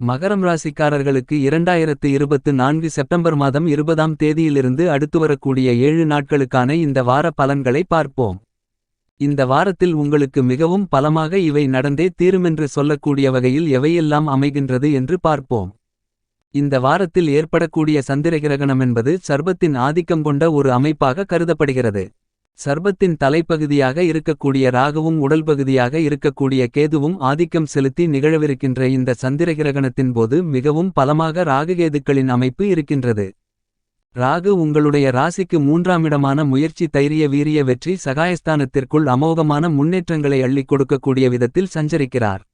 மகரம் ராசிக்காரர்களுக்கு இரண்டாயிரத்து இருபத்து நான்கு செப்டம்பர் மாதம் இருபதாம் தேதியிலிருந்து அடுத்து வரக்கூடிய ஏழு நாட்களுக்கான இந்த வார பலன்களை பார்ப்போம். இந்த வாரத்தில் உங்களுக்கு மிகவும் பலமாக இவை நடந்தே தீருமென்று சொல்லக்கூடிய வகையில் எவையெல்லாம் அமைகின்றது என்று பார்ப்போம். இந்த வாரத்தில் ஏற்படக்கூடிய சந்திரகிரகணம் என்பது சர்பத்தின் ஆதிக்கம் கொண்ட ஒரு அமைப்பாக கருதப்படுகிறது. சர்பத்தின் தலைப்பகுதியாக இருக்கக்கூடிய ராகுவும் உடல் பகுதியாக இருக்கக்கூடிய கேதுவும் ஆதிக்கம் செலுத்தி நிகழவிருக்கின்ற இந்த சந்திரகிரகணத்தின் போது மிகவும் பலமாக ராகுகேதுக்களின் அமைப்பு இருக்கின்றது. ராகு உங்களுடைய ராசிக்கு மூன்றாமிடமான முயற்சி தைரிய வீரிய வெற்றி சகாயஸ்தானத்திற்குள் அமோகமான முன்னேற்றங்களை அள்ளிக் கொடுக்கக்கூடிய விதத்தில் சஞ்சரிக்கிறார்.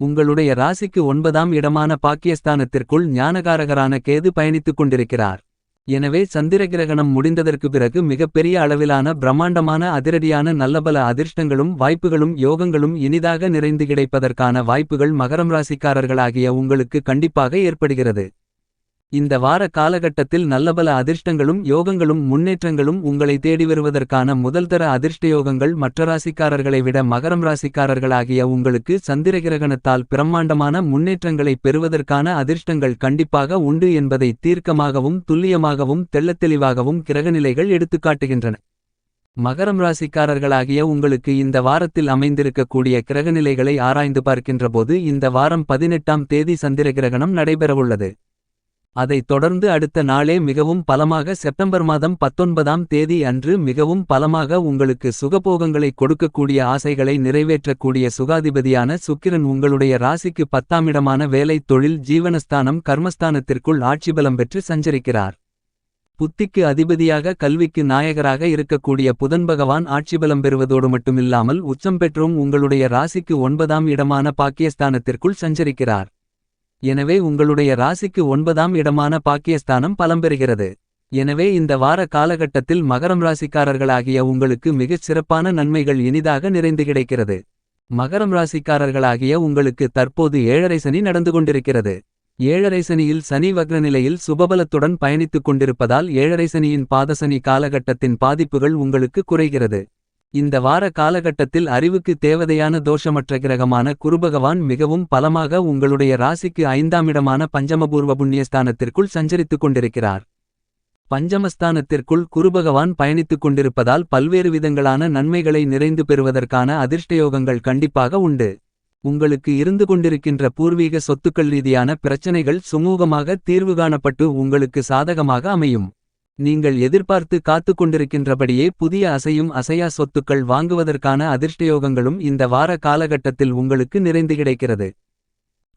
உங்களுடைய ராசிக்கு ஒன்பதாம் இடமான பாக்கியஸ்தானத்திற்குள் ஞானகாரகரான கேது பயணித்துக் கொண்டிருக்கிறார். எனவே சந்திரகிரகணம் முடிந்ததற்கு பிறகு மிகப்பெரிய அளவிலான பிரம்மாண்டமான அதிரடியான நல்லபல அதிர்ஷ்டங்களும் வாய்ப்புகளும் யோகங்களும் இனிதாக நிறைந்து கிடைப்பதற்கான வாய்ப்புகள் மகரம் ராசிக்காரர்களாகிய உங்களுக்கு கண்டிப்பாக ஏற்படுகிறது. இந்த வார காலகட்டத்தில் நல்லபல அதிர்ஷ்டங்களும் யோகங்களும் முன்னேற்றங்களும் உங்களை தேடி வருவதற்கான முதல்தர அதிர்ஷ்டயோகங்கள் மற்ற ராசிக்காரர்களை விட மகரம் ராசிக்காரர்களாகிய உங்களுக்கு சந்திரகிரகணத்தால் பிரம்மாண்டமான முன்னேற்றங்களை பெறுவதற்கான அதிர்ஷ்டங்கள் கண்டிப்பாக உண்டு என்பதை தீர்க்கமாகவும் துல்லியமாகவும் தெள்ளத்தெளிவாகவும் கிரகநிலைகள் எடுத்துக்காட்டுகின்றன. மகரம் ராசிக்காரர்களாகிய உங்களுக்கு இந்த வாரத்தில் அமைந்திருக்கக்கூடிய கிரகநிலைகளை ஆராய்ந்து பார்க்கின்றபோது இந்த வாரம் பதினெட்டாம் தேதி சந்திரகிரகணம் நடைபெறவுள்ளது. அதைத் தொடர்ந்து அடுத்த நாளே மிகவும் பலமாக செப்டம்பர் மாதம் பத்தொன்பதாம் தேதி அன்று மிகவும் பலமாக உங்களுக்கு சுகபோகங்களை கொடுக்கக்கூடிய ஆசைகளை நிறைவேற்றக்கூடிய சுகாதிபதியான சுக்கிரன் உங்களுடைய ராசிக்கு பத்தாமிடமான வேலை தொழில் ஜீவனஸ்தானம் கர்மஸ்தானத்திற்குள் ஆட்சிபலம் பெற்று சஞ்சரிக்கிறார். புத்திக்கு அதிபதியாக கல்விக்கு நாயகராக இருக்கக்கூடிய புதன் பகவான் ஆட்சிபலம் பெறுவதோடு மட்டுமில்லாமல் உச்சம் பெற்றும் உங்களுடைய ராசிக்கு ஒன்பதாம் இடமான பாக்கியஸ்தானத்திற்குள் சஞ்சரிக்கிறார். எனவே உங்களுடைய ராசிக்கு ஒன்பதாம் இடமான பாக்கியஸ்தானம் பலம்பெறுகிறது. எனவே இந்த வார காலகட்டத்தில் மகரம் ராசிக்காரர்களாகிய உங்களுக்கு மிகச் சிறப்பான நன்மைகள் இனிதாக நிறைந்து கிடைக்கிறது. மகரம் ராசிக்காரர்களாகிய உங்களுக்கு தற்போது ஏழரை சனி நடந்து கொண்டிருக்கிறது. ஏழரை சனியில் சனி வக்ரநிலையில் சுபபலத்துடன் பயணித்துக் கொண்டிருப்பதால் ஏழரை சனியின் பாதசனி காலகட்டத்தின் பாதிப்புகள் உங்களுக்கு குறைகிறது. இந்த வார காலகட்டத்தில் அறிவுக்கு தேவதையான தோஷமற்ற கிரகமான குருபகவான் மிகவும் பலமாக உங்களுடைய ராசிக்கு ஐந்தாமிடமான பஞ்சமபூர்வ புண்ணியஸ்தானத்திற்குள் சஞ்சரித்துக் கொண்டிருக்கிறார். பஞ்சமஸ்தானத்திற்குள் குருபகவான் பயணித்துக் கொண்டிருப்பதால் பல்வேறு விதங்களான நன்மைகளை நிறைந்து பெறுவதற்கான அதிர்ஷ்டயோகங்கள் கண்டிப்பாக உண்டு. உங்களுக்கு இருந்து கொண்டிருக்கின்ற பூர்வீக சொத்துக்கள் ரீதியான பிரச்சனைகள் சுமூகமாக தீர்வு காணப்பட்டு உங்களுக்கு சாதகமாக அமையும். நீங்கள் எதிர்பார்த்து காத்துக் கொண்டிருக்கின்றபடியே புதிய அசையும் அசையா சொத்துக்கள் வாங்குவதற்கான அதிர்ஷ்டயோகங்களும் இந்த வார காலகட்டத்தில் உங்களுக்கு நிறைந்து கிடைக்கிறது.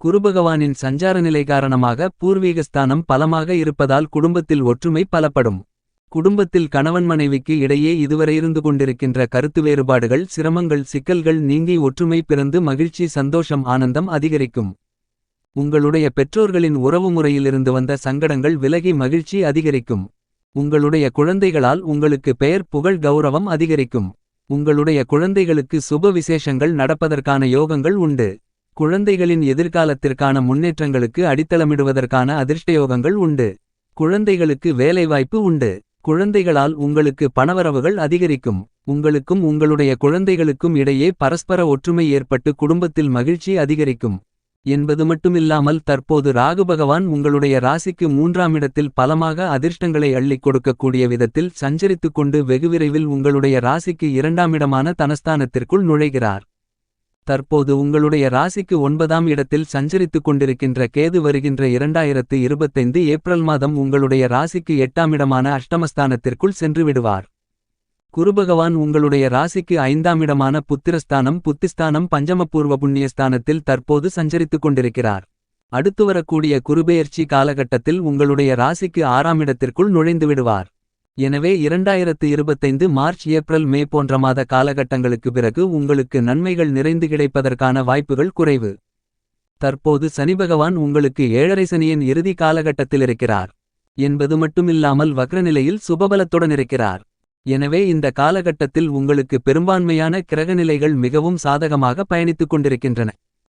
குருபகவானின் சஞ்சார நிலை காரணமாக பூர்வீகஸ்தானம் பலமாக இருப்பதால் குடும்பத்தில் ஒற்றுமை பலப்படும். குடும்பத்தில் கணவன் மனைவிக்கு இடையே இதுவரை இருந்து கொண்டிருக்கின்ற கருத்து வேறுபாடுகள் சிரமங்கள் சிக்கல்கள் நீங்கி ஒற்றுமை பிறந்து மகிழ்ச்சி சந்தோஷம் ஆனந்தம் அதிகரிக்கும். உங்களுடைய பெற்றோர்களின் உறவுமுறையிலிருந்து வந்த சங்கடங்கள் விலகி மகிழ்ச்சி அதிகரிக்கும். உங்களுடைய குழந்தைகளால் உங்களுக்கு பெயர் புகழ் கௌரவம் அதிகரிக்கும். உங்களுடைய குழந்தைகளுக்கு சுப விசேஷங்கள் நடப்பதற்கான யோகங்கள் உண்டு. குழந்தைகளின் எதிர்காலத்திற்கான முன்னேற்றங்களுக்கு அடித்தளமிடுவதற்கான அதிர்ஷ்டயோகங்கள் உண்டு. குழந்தைகளுக்கு வேலைவாய்ப்பு உண்டு. குழந்தைகளால் உங்களுக்கு பணவரவுகள் அதிகரிக்கும். உங்களுக்கும் உங்களுடைய குழந்தைகளுக்கும் இடையே பரஸ்பர ஒற்றுமை ஏற்பட்டு குடும்பத்தில் மகிழ்ச்சி அதிகரிக்கும். என்பது மட்டுமில்லாமல் தற்போது ராகுபகவான் உங்களுடைய ராசிக்கு மூன்றாமிடத்தில் பலமாக அதிர்ஷ்டங்களை அள்ளிக் கொடுக்கக்கூடிய விதத்தில் சஞ்சரித்துக் கொண்டு வெகுவிரைவில் உங்களுடைய ராசிக்கு இரண்டாமிடமான தனஸ்தானத்திற்குள் நுழைகிறார். தற்போது உங்களுடைய ராசிக்கு ஒன்பதாம் இடத்தில் சஞ்சரித்துக் கொண்டிருக்கின்ற கேது வருகின்ற இரண்டாயிரத்து இருபத்தைந்து ஏப்ரல் மாதம் உங்களுடைய ராசிக்கு எட்டாமிடமான அஷ்டமஸ்தானத்திற்குள் சென்றுவிடுவார் குருபகவான் உங்களுடைய ராசிக்கு ஐந்தாமிடமான புத்திரஸ்தானம் புத்திஸ்தானம் பஞ்சமபூர்வ புண்ணியஸ்தானத்தில் தற்போது சஞ்சரித்துக் கொண்டிருக்கிறார். அடுத்து வரக்கூடிய குருபெயர்ச்சி காலகட்டத்தில் உங்களுடைய ராசிக்கு ஆறாமிடத்திற்குள் நுழைந்து விடுவார். எனவே இரண்டாயிரத்து இருபத்தைந்து மார்ச் ஏப்ரல் மே போன்ற மாத காலகட்டங்களுக்கு பிறகு உங்களுக்கு நன்மைகள் நிறைந்து கிடைப்பதற்கான வாய்ப்புகள் குறைவு. தற்போது சனிபகவான் உங்களுக்கு ஏழரை சனியின் இறுதி காலகட்டத்தில் இருக்கிறார். என்பது மட்டுமில்லாமல் வக்ரநிலையில் சுபபலத்துடன் இருக்கிறார். எனவே இந்த காலகட்டத்தில் உங்களுக்கு பெரும்பான்மையான கிரகநிலைகள் மிகவும் சாதகமாக பயணித்துக் கொண்டிருக்கின்றன.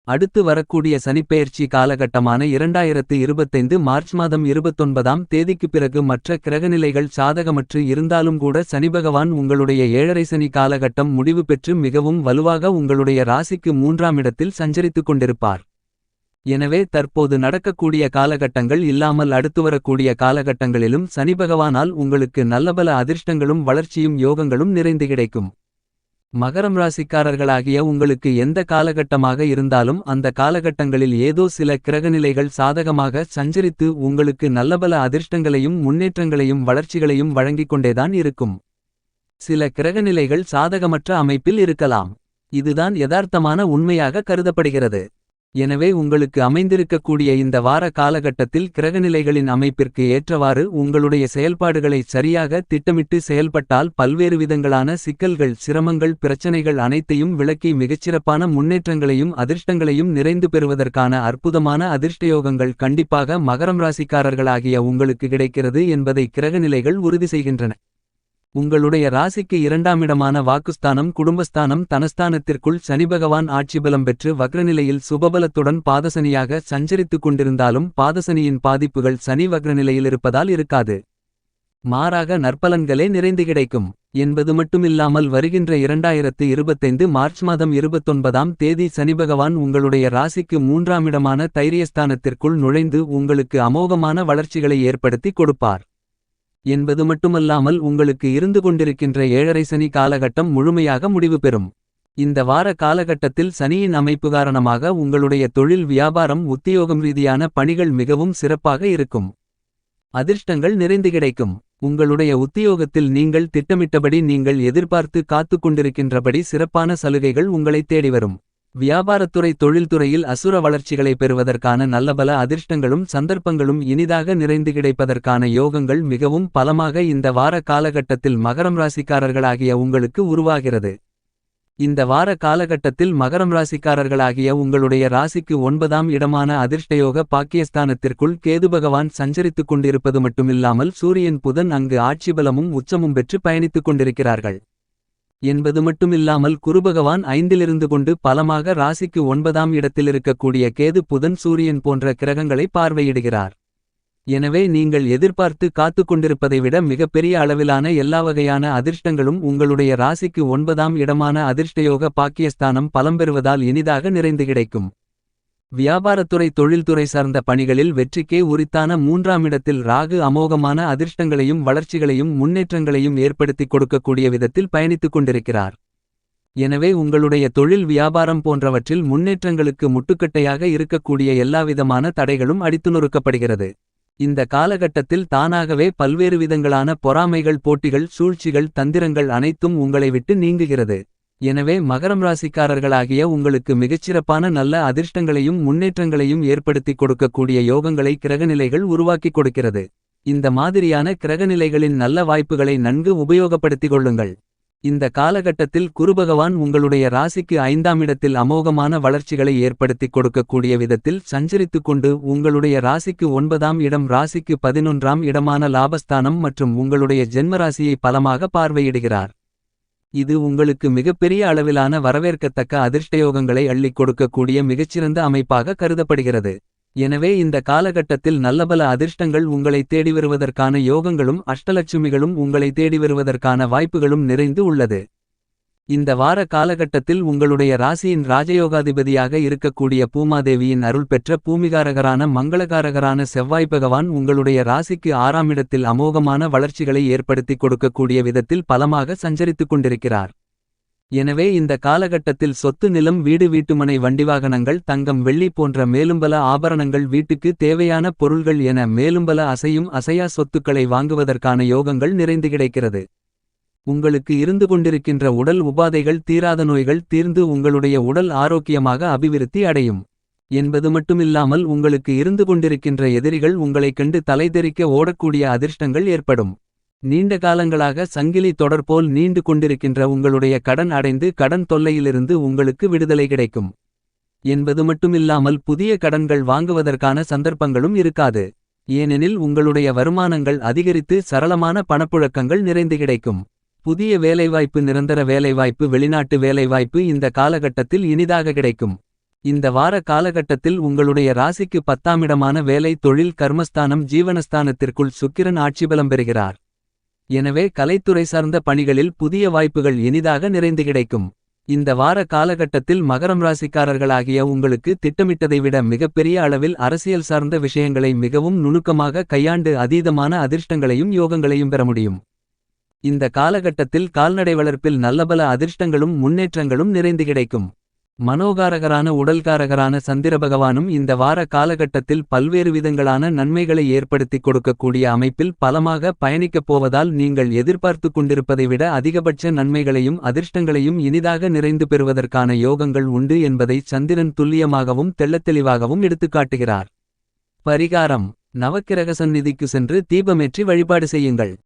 அடுத்து வரக்கூடிய சனிப்பெயர்ச்சி காலகட்டமான இரண்டாயிரத்து இருபத்தைந்து மார்ச் மாதம் இருபத்தொன்பதாம் தேதிக்குப் பிறகு மற்ற கிரகநிலைகள் சாதகமற்று இருந்தாலும் கூட சனிபகவான் உங்களுடைய ஏழரை சனி காலகட்டம் முடிவு பெற்று மிகவும் வலுவாக உங்களுடைய ராசிக்கு மூன்றாம் இடத்தில் சஞ்சரித்துக் கொண்டிருப்பார். எனவே தற்போது நடக்கக்கூடிய காலகட்டங்கள் இல்லாமல் அடுத்து வரக்கூடிய காலகட்டங்களிலும் சனிபகவானால் உங்களுக்கு நல்லபல அதிர்ஷ்டங்களும் வளர்ச்சியும் யோகங்களும் நிறைந்து கிடைக்கும். மகரம் ராசிக்காரர்களாகிய உங்களுக்கு எந்த காலகட்டமாக இருந்தாலும் அந்த காலகட்டங்களில் ஏதோ சில கிரகநிலைகள் சாதகமாக சஞ்சரித்து உங்களுக்கு நல்லபல அதிர்ஷ்டங்களையும் முன்னேற்றங்களையும் வளர்ச்சிகளையும் வழங்கிக் கொண்டேதான் இருக்கும். சில கிரகநிலைகள் சாதகமற்ற அமைப்பில் இருக்கலாம். இதுதான் யதார்த்தமான உண்மையாக கருதப்படுகிறது. எனவே உங்களுக்கு அமைந்திருக்கக்கூடிய இந்த வார காலகட்டத்தில் கிரகநிலைகளின் அமைப்பிற்கு ஏற்றவாறு உங்களுடைய செயல்பாடுகளை சரியாக திட்டமிட்டு செயல்பட்டால் பல்வேறு விதங்களான சிக்கல்கள் சிரமங்கள் பிரச்சனைகள் அனைத்தையும் விளக்கி மிகச்சிறப்பான முன்னேற்றங்களையும் அதிர்ஷ்டங்களையும் நிறைந்து பெறுவதற்கான அற்புதமான அதிர்ஷ்டயோகங்கள் கண்டிப்பாக மகரம் ராசிக்காரர்களாகிய உங்களுக்கு கிடைக்கிறது என்பதை கிரகநிலைகள் உறுதி செய்கின்றன. உங்களுடைய ராசிக்கு இரண்டாமிடமான வாக்குஸ்தானம் குடும்பஸ்தானம் தனஸ்தானத்திற்குள் சனிபகவான் ஆட்சிபலம் பெற்று வக்ரநிலையில் சுபபலத்துடன் பாதசனியாக சஞ்சரித்துக் கொண்டிருந்தாலும் பாதசனியின் பாதிப்புகள் சனி வக்ரநிலையில் இருப்பதால் இருக்காது. மாறாக நற்பலன்களே நிறைந்து கிடைக்கும். என்பது மட்டுமில்லாமல் வருகின்ற இரண்டாயிரத்து இருபத்தைந்து மார்ச் மாதம் இருபத்தொன்பதாம் தேதி சனிபகவான் உங்களுடைய ராசிக்கு மூன்றாமிடமான தைரியஸ்தானத்திற்குள் நுழைந்து உங்களுக்கு அமோகமான வளர்ச்சிகளை ஏற்படுத்தி கொடுப்பார். என்பது மட்டுமல்லாமல் உங்களுக்கு இருந்து கொண்டிருக்கின்ற ஏழரை சனி காலகட்டம் முழுமையாக முடிவு பெறும். இந்த வார காலகட்டத்தில் சனியின் அமைப்பு காரணமாக உங்களுடைய தொழில் வியாபாரம் உத்தியோகம் ரீதியான பணிகள் மிகவும் சிறப்பாக இருக்கும். அதிர்ஷ்டங்கள் நிறைந்து கிடைக்கும். உங்களுடைய உத்தியோகத்தில் நீங்கள் திட்டமிட்டபடி நீங்கள் எதிர்பார்த்து காத்துக் கொண்டிருக்கின்றபடி சிறப்பான சலுகைகள் உங்களை தேடி வரும். வியாபாரத்துறை தொழில்துறையில் அசுர வளர்ச்சிகளை பெறுவதற்கான நல்லபல அதிர்ஷ்டங்களும் சந்தர்ப்பங்களும் இனிதாக நிறைந்து கிடைப்பதற்கான யோகங்கள் மிகவும் பலமாக இந்த வார காலகட்டத்தில் மகரம் ராசிக்காரர்களாகிய உங்களுக்கு உருவாகிறது. இந்த வார காலகட்டத்தில் மகரம் ராசிக்காரர்களாகிய உங்களுடைய ராசிக்கு ஒன்பதாம் இடமான அதிர்ஷ்டயோக பாக்கியஸ்தானத்திற்குள் கேது பகவான் சஞ்சரித்துக் கொண்டிருப்பது மட்டுமில்லாமல் சூரியன் புதன் அங்கு ஆட்சிபலமும் உச்சமும் பெற்று பயணித்துக் கொண்டிருக்கிறார்கள். என்பது மட்டுமில்லாமல் குருபகவான் ஐந்திலிருந்து கொண்டு பலமாக ராசிக்கு ஒன்பதாம் இடத்தில் இருக்கக்கூடிய கேது புதன் சூரியன் போன்ற கிரகங்களை பார்வையிடுகிறார். எனவே நீங்கள் எதிர்பார்த்து காத்து கொண்டிருப்பதை விட மிகப்பெரிய அளவிலான எல்லா வகையான அதிர்ஷ்டங்களும் உங்களுடைய ராசிக்கு ஒன்பதாம் இடமான அதிர்ஷ்டயோக பாக்கியஸ்தானம் பலம் பெறுவதால் இனிதாக நிறைந்து கிடைக்கும். வியாபாரத்துறை தொழில்துறை சார்ந்த பணிகளில் வெற்றிக்கே உரித்தான மூன்றாம் இடத்தில் ராகு அமோகமான அதிர்ஷ்டங்களையும் வளர்ச்சிகளையும் முன்னேற்றங்களையும் ஏற்படுத்திக் கொடுக்கக்கூடிய விதத்தில் பயணித்துக் கொண்டிருக்கிறார். எனவே உங்களுடைய தொழில் வியாபாரம் போன்றவற்றில் முன்னேற்றங்களுக்கு முட்டுக்கட்டையாக இருக்கக்கூடிய எல்லாவிதமான தடைகளும் அடித்துணுறுக்கப்படுகிறது இந்த காலகட்டத்தில் தானாகவே பல்வேறு விதங்களான பொறாமைகள் போட்டிகள் சூழ்ச்சிகள் தந்திரங்கள் அனைத்தும் உங்களை விட்டு நீங்குகிறது. எனவே மகரம் ராசிக்காரர்களாகிய உங்களுக்கு மிகச்சிறப்பான நல்ல அதிர்ஷ்டங்களையும் முன்னேற்றங்களையும் ஏற்படுத்திக் கொடுக்கக்கூடிய யோகங்களை கிரகநிலைகள் உருவாக்கிக் கொடுக்கிறது. இந்த மாதிரியான கிரகநிலைகளின் நல்ல வாய்ப்புகளை நன்கு உபயோகப்படுத்திக் கொள்ளுங்கள். இந்த காலகட்டத்தில் குருபகவான் உங்களுடைய ராசிக்கு ஐந்தாம் இடத்தில் அமோகமான வளர்ச்சிகளை ஏற்படுத்திக் கொடுக்கக்கூடிய விதத்தில் சஞ்சரித்துக் கொண்டு உங்களுடைய ராசிக்கு ஒன்பதாம் இடம் ராசிக்கு பதினொன்றாம் இடமான லாபஸ்தானம் மற்றும் உங்களுடைய ஜென்மராசியை பலமாக பார்வையிடுகிறார். இது உங்களுக்கு மிகப்பெரிய அளவிலான வரவேற்கத்தக்க அதிர்ஷ்டயோகங்களை அள்ளிக் கொடுக்கக்கூடிய மிகச்சிறந்த அமைப்பாக கருதப்படுகிறது. எனவே இந்த காலகட்டத்தில் நல்லபல அதிர்ஷ்டங்கள் உங்களை தேடி வருவதற்கான யோகங்களும் அஷ்டலட்சுமிகளும் உங்களை தேடி வருவதற்கான வாய்ப்புகளும் நிறைந்து உள்ளது. இந்த வார காலகட்டத்தில் உங்களுடைய ராசியின் ராஜயோகாதிபதியாக இருக்கக்கூடிய பூமாதேவியின் அருள் பெற்ற பூமிகாரகரான மங்களகாரகரான செவ்வாய் பகவான் உங்களுடைய ராசிக்கு ஆறாம் இடத்தில் அமோகமான வளர்ச்சிகளை ஏற்படுத்திக் கொடுக்கக்கூடிய விதத்தில் பலமாக சஞ்சரித்துக் கொண்டிருக்கிறார். எனவே இந்த காலகட்டத்தில் சொத்து நிலம் வீடு வீட்டுமனை வண்டிவாகனங்கள் தங்கம் வெள்ளி போன்ற மேலும்பல ஆபரணங்கள் வீட்டுக்கு தேவையான பொருள்கள் என மேலும்பல அசையும் அசையா சொத்துக்களை வாங்குவதற்கான யோகங்கள் நிறைந்து கிடைக்கிறது. உங்களுக்கு இருந்து கொண்டிருக்கின்ற உடல் உபாதைகள் தீராத நோய்கள் தீர்ந்து உங்களுடைய உடல் ஆரோக்கியமாக அபிவிருத்தி அடையும். என்பது மட்டுமில்லாமல் உங்களுக்கு இருந்து கொண்டிருக்கின்ற எதிரிகள் உங்களைக் கண்டு தலைதெறிக்க ஓடக்கூடிய அதிர்ஷ்டங்கள் ஏற்படும். நீண்ட காலங்களாக சங்கிலி தொடர்போல் நீண்டு கொண்டிருக்கின்ற உங்களுடைய கடன் அடைந்து கடன் தொல்லையிலிருந்து உங்களுக்கு விடுதலை கிடைக்கும். என்பது மட்டுமில்லாமல் புதிய கடன்கள் வாங்குவதற்கான சந்தர்ப்பங்களும் இருக்காது. ஏனெனில் உங்களுடைய வருமானங்கள் அதிகரித்து சரளமான பணப்புழக்கங்கள் நிறைந்து கிடைக்கும். புதிய வேலைவாய்ப்பு நிரந்தர வேலைவாய்ப்பு வெளிநாட்டு வேலைவாய்ப்பு இந்த காலகட்டத்தில் இனிதாக கிடைக்கும். இந்த வார காலகட்டத்தில் உங்களுடைய ராசிக்கு பத்தாமிடமான வேலை தொழில் கர்மஸ்தானம் ஜீவனஸ்தானத்திற்குள் சுக்கிரன் ஆட்சிபலம் பெறுகிறார். எனவே கலைத்துறை சார்ந்த பணிகளில் புதிய வாய்ப்புகள் இனிதாக நிறைந்து கிடைக்கும். இந்த வார காலகட்டத்தில் மகரம் ராசிக்காரர்களாகிய உங்களுக்கு திட்டமிட்டதை விட மிகப்பெரிய அளவில் அரசியல் சார்ந்த விஷயங்களை மிகவும் நுணுக்கமாக கையாண்டு அதீதமான அதிர்ஷ்டங்களையும் யோகங்களையும் பெற முடியும். இந்த காலகட்டத்தில் கால்நடை வளர்ப்பில் நல்லபல அதிர்ஷ்டங்களும் முன்னேற்றங்களும் நிறைந்து கிடைக்கும். மனோகாரகரான உடல்காரகரான சந்திர பகவானும் இந்த வார காலகட்டத்தில் பல்வேறு விதங்களான நன்மைகளை ஏற்படுத்திக் கொடுக்கக்கூடிய அமைப்பில் பலமாக பயணிக்கப் போவதால் நீங்கள் எதிர்பார்த்துக் கொண்டிருப்பதை விட அதிகபட்ச நன்மைகளையும் அதிர்ஷ்டங்களையும் இனிதாக நிறைந்து பெறுவதற்கான யோகங்கள் உண்டு என்பதை சந்திரன் துல்லியமாகவும் தெள்ளத்தெளிவாகவும் எடுத்துக்காட்டுகிறார். பரிகாரம் நவக்கிரக சந்நிதிக்கு சென்று தீபமேற்றி வழிபாடு செய்யுங்கள்.